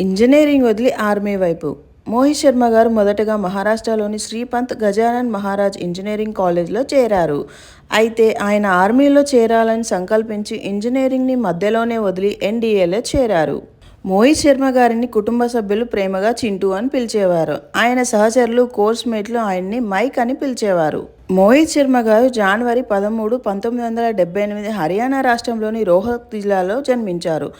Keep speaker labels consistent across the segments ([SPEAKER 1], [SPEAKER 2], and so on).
[SPEAKER 1] Engineering వదిలి army వైపు. మోహిత్ శర్మ గారు మొదటగా మహారాష్ట్రలోని శ్రీపంత్ గజానన్ మహారాజ్ ఇంజనీరింగ్ కాలేజ్లో చేరారు. అయితే ఆయన ఆర్మీలో చేరాలని సంకల్పించి ఇంజనీరింగ్ని మధ్యలోనే వదిలి ఎన్డీఏలో చేరారు. మోహిత్ శర్మ గారిని కుటుంబ సభ్యులు ప్రేమగా చింటూ అని పిలిచేవారు. ఆయన సహచరులు కోర్స్ మేట్లు ఆయన్ని మైక్ అని పిలిచేవారు. మోహిత్ శర్మ గారు జనవరి పదమూడు పంతొమ్మిది వందల డెబ్బై ఎనిమిది హర్యానా రాష్ట్రంలోని రోహక్ జిల్లాలో జన్మించారు.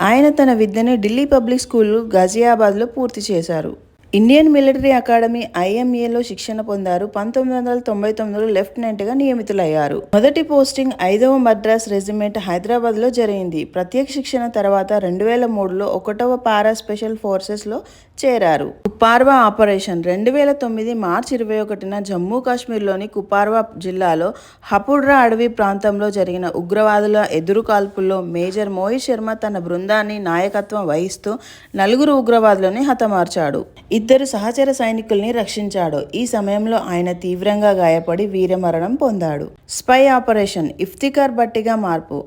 [SPEAKER 1] ఆయన తన విద్యను ఢిల్లీ పబ్లిక్ స్కూల్ గజియాబాద్లో పూర్తి చేశారు. ఇండియన్ మిలిటరీ అకాడమీ ఐఎంఏలో శిక్షణ పొందారు. పంతొమ్మిది వందల తొంభై తొమ్మిదిలో లెఫ్టినెంట్గా నియమితులయ్యారు. మొదటి పోస్టింగ్ ఐదవ మద్రాస్ రెజిమెంట్ హైదరాబాద్లో జరిగింది. ప్రత్యేక శిక్షణ తర్వాత రెండు వేల మూడులో ఒకటవ పారా స్పెషల్ ఫోర్సెస్లో చేరారు. కుపార్వా ఆపరేషన్ రెండు వేల తొమ్మిది మార్చి ఇరవై ఒకటిన జమ్మూ కాశ్మీర్లోని కుపార్వా జిల్లాలో హపుడ్రా అడవి ప్రాంతంలో జరిగిన ఉగ్రవాదుల ఎదురుకాల్పుల్లో మేజర్ మోహిత్ శర్మ తన బృందాన్ని నాయకత్వం వహిస్తూ నలుగురు ఉగ్రవాదులని హతమార్చాడు. ఇద్దరు సహచర సైనికుల్ని రక్షించాడు. ఈ సమయంలో ఆయన తీవ్రంగా గాయపడి వీరమరణం పొందాడు. స్పై ఆపరేషన్ ఇఫ్తికార్ బట్టిగా మార్పు.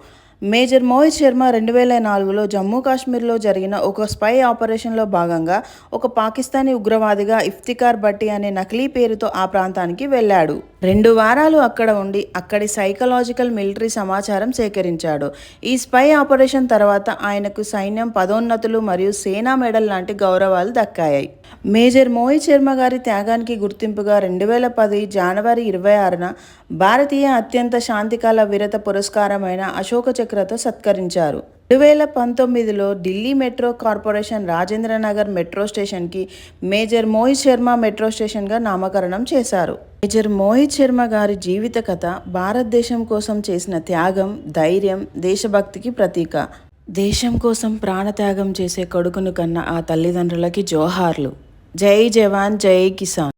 [SPEAKER 1] మేజర్ మోహిత్ శర్మ రెండు వేల నాలుగులో జమ్మూ కాశ్మీర్లో జరిగిన ఒక స్పై ఆపరేషన్లో భాగంగా ఒక పాకిస్తానీ ఉగ్రవాదిగా ఇఫ్తికార్ భట్టి అనే నకిలీ పేరుతో ఆ ప్రాంతానికి వెళ్ళాడు. రెండు వారాలు అక్కడ ఉండి అక్కడి సైకలాజికల్ మిలిటరీ సమాచారం సేకరించాడు. ఈ స్పై ఆపరేషన్ తర్వాత ఆయనకు సైన్యం పదోన్నతులు మరియు సేనా మెడల్ లాంటి గౌరవాలు దక్కాయి. మేజర్ మోహిత్ శర్మ గారి త్యాగానికి గుర్తింపుగా రెండు వేల పది జనవరి ఇరవై ఆరున భారతీయ అత్యంత శాంతికాల వీరత పురస్కారమైన అశోక చక్రతో సత్కరించారు. రెండు వేల పంతొమ్మిదిలో Delhi metro corporation Rajendra Nagar metro స్టేషన్కి మేజర్ మోహిత్ శర్మ మెట్రో స్టేషన్గా నామకరణం చేశారు. మేజర్ మోహిత్ శర్మ గారి జీవిత కథ భారతదేశం కోసం చేసిన త్యాగం ధైర్యం దేశభక్తికి ప్రతీక. దేశం కోసం ప్రాణత్యాగం చేసే కొడుకును కన్న ఆ తల్లిదండ్రులకి జోహార్లు. జై జవాన్ జై కిసాన్.